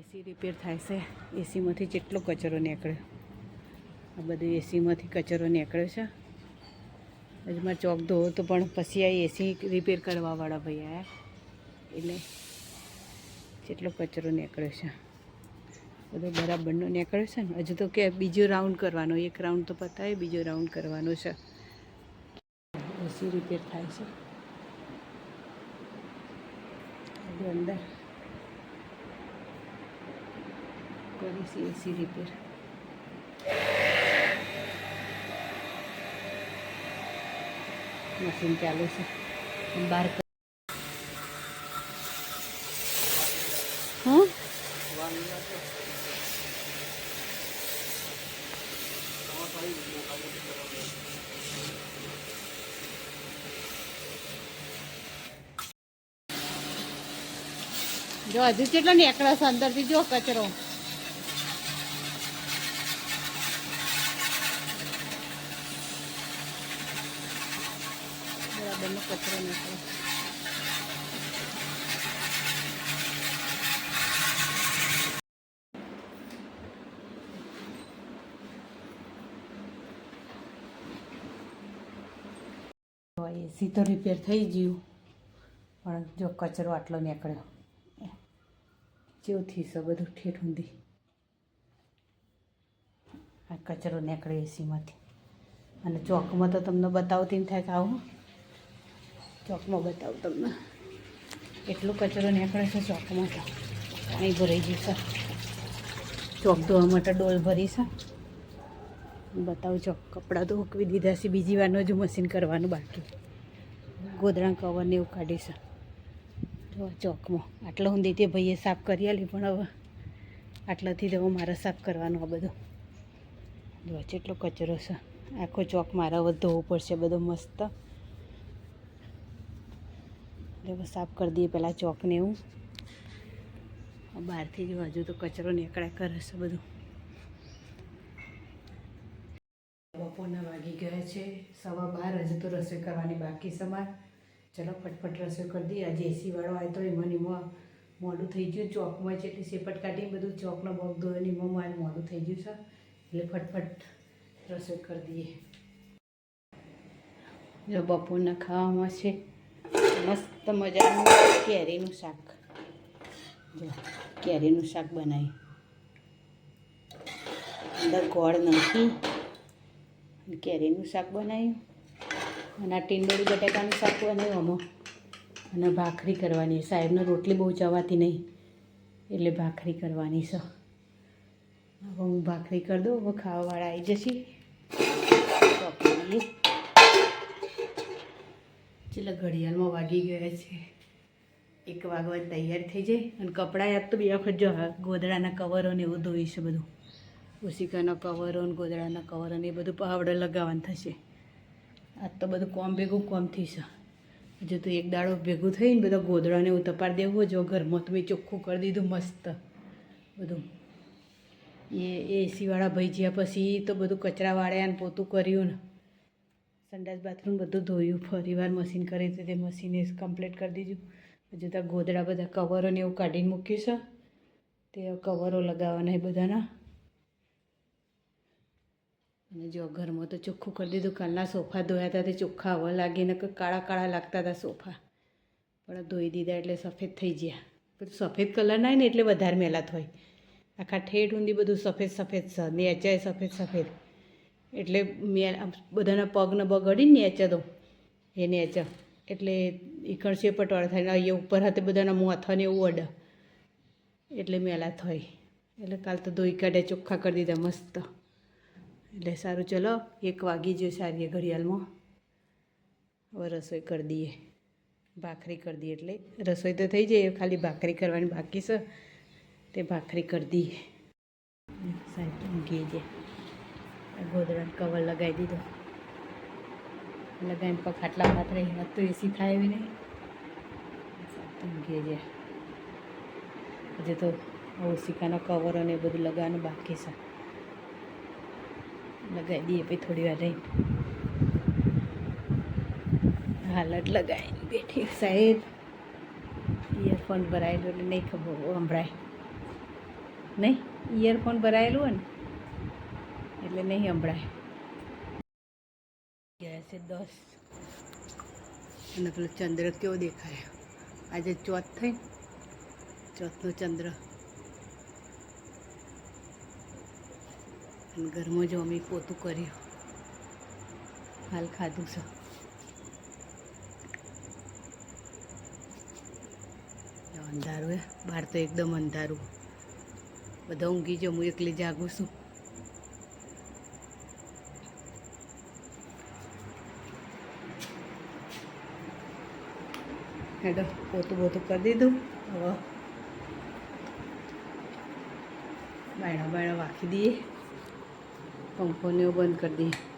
એસી repair થાય છે. એસીમાંથી જેટલો કચરો નીકળ્યો આ બધું એસીમાંથી કચરો નીકળ્યો છે. હજુ મારે ચોક ધોવો તો પણ પછી આ એસી રિપેર કરવાવાળા ભાઈ આવ્યા એટલે જેટલો કચરો નીકળ્યો છે. બધો બરાબરનો નીકળ્યો છે ને. હજુ તો કે બીજો રાઉન્ડ કરવાનો. એક રાઉન્ડ તો પતાવે બીજો રાઉન્ડ કરવાનો છે. એસી રિપેર થાય છે. અંદર. કરીશું એસી રિપેર મશીન ચાલુ છે. બહાર જો હજુ કેટલો નીકળે છે અંદરથી? જો કચરો. બરાબરનો કચરો નીકળે એસી તો રિપેર થઈ ગયું. પણ જો કચરો આટલો નીકળ્યો. જેવું થઈશે બધું ઠેઠ ઊંધી. આ કચરો નીકળ્યો એસીમાંથી. અને ચોકમાં તો તમને બતાવતી થાય કે આવું ચોકમાં બતાવું તમને. એટલો કચરો નીકળે છે ચોકમાં તો. પાણી ભરાઈ ગયું ચોક ધોવા માટે ડોલ ભરી છે. બતાવું ચોક કપડાં તો ઉકવી દીધા છે, બીજી વારનું હજુ મશીન કરવાનું બાકી. ગોદડા કવર ને એવું કાઢી છે. જો ચોકમાં. આટલો ઊંધી તે ભાઈએ સાફ કરી આલી, પણ હવે આટલાથી તો મારે સાફ કરવાનું આ બધું. જો જેટલો કચરો છે. આખો ચોક મારે હવે ધોવું પડશે, બધો મસ્ત. એટલે સાફ કરી દઈએ પહેલાં ચોકને એવું. બહારથી જો હજુ તો કચરો નીકળ્યા કરે છે બધું. બપોરના વાગી ગયા છે. સવા બાર, હજુ તો રસોઈ કરવાની બાકી સમાર ચલો ફટફટ રસોઈ કરી દઈએ. આજે એસી વાળો આવ્યો તો એમાં ને મોડું થઈ ગયું. ચોકમાં છે એટલે સેપટ કાઢીને બધું ચોકનો બોગ ધોયો ને એમાં મારે મોડું થઈ ગયું છે. એટલે ફટફટ રસોઈ કરી દઈએ. જો બપોરના ખાવામાં છે. મસ્ત મજાનું કેરીનું શાક. કેરીનું શાક બનાવી. અંદર ગોળ નાખી કેરીનું શાક બનાવ્યું. અને આ ટીંડોળી બટાકાનું શાક બનાવ્યું આમાં અને ભાખરી કરવાની. સાહેબને રોટલી બહુ ચવાતી નહીં. એટલે ભાખરી કરવાની છે. હવે હું ભાખરી કરી દઉં. હવે ખાવાવાળા આવી જશે. ચોકડીએ ઘડિયાળમાં વાગી ગયા છે. એક વાગવા તૈયાર થઈ જાય અને કપડાં યાદ તો બે વખત જો ગોદડાના કવરો એવું ધોઈ બધું. ઉસિકાના કવરો ને ગોદડાના કવરો ને એ બધું પાવડર લગાવવાનું થશે. આજ તો બધું કોમ ભેગું કોમ થઈશ હજુ તો એક દાડો ભેગું થઈને બધા ગોદડાને એવું તપાર દેવું જો ઘરમાં તો મેં ચોખ્ખું કરી દીધું મસ્ત. બધું. એ એસીવાળા ભાઈ જ્યાં પછી તો બધું કચરા વાળ્યા ને પોતું કર્યું ને. સંડાસ બાથરૂમ બધું ધોયું ફરીવાર મશીન કરી તો તે મશીને કમ્પ્લીટ કરી દીધું. હજુ તો ગોદડા બધા કવરો ને એવું કાઢીને મૂક્યું છે. તે કવરો લગાવવાના એ બધાના. અને જો ઘરમાં તો ચોખ્ખું કરી દીધું. કાલના સોફા ધોયા હતા તે ચોખ્ખા હવા લાગીને કાળા કાળા લાગતા હતા સોફા. પણ ધોઈ દીધા એટલે સફેદ થઈ ગયા. બધું સફેદ કલર ના ને એટલે વધારે મેલા હોય. આખા ઠેઠ ઊંધી બધું સફેદ સફેદ છે. નેચાય સફેદ સફેદ. એટલે મેં બધાના પગને બગડીને નેચે દઉં. એ નેચે. એટલે ઈકણ શેપટવાળા થાય ને અહીંયા ઉપર હાથે બધાના મોથાને એવું અડે. એટલે મેલા થઈ. એટલે કાલ તો ધોઈ કાઢે, ચોખ્ખા કરી દીધા મસ્ત. એટલે સારું, ચલો, એક વાગી ગયો સારી ઘડિયાળમાં. હવે રસોઈ કરી દઈએ. ભાખરી કરી દઈએ એટલે. રસોઈ તો થઈ જાય, ખાલી ભાખરી કરવાની બાકી છે. તે ભાખરી કરી દઈએ. સાહેબ ઊંઘી જાય ગોદડાને કવર લગાવી દીધો. લગાવીને પગ ખાટલા રહી. હાથ તો એસી થાય એવી નહીં. ઊંઘી જાય હજુ તો ઓસિકાના કવર અને એ બધું લગાવવાનું બાકી છે. લગાવી દઈએ પછી થોડી વાર રહીને. હાલત લગાવીને બેઠી સાહેબ. ઇયરફોન ભરાયેલો એટલે નહીં ખબર સંભળાય નહીં? ઇયરફોન ભરાયેલું હોય ને? એટલે નહીં સંભળાય. ગયા છે દસ. અને પેલો ચંદ્ર કેવો દેખાય? આજે ચોથ થઈ ચોથનો ચંદ્ર. અને ઘરમાં જો અમે પોતું કર્યું. હાલ ખાધું છે. અંધારું હે બહાર તો એકદમ અંધારું. બધા ઊંઘી જાઉં હું એકલી જાગું છું. હેડો પોતું બોતું કરી દીધું. હવે બાયણા બાયણા વાંખી દઈએ. પંખોને બંધ કરી દઈએ.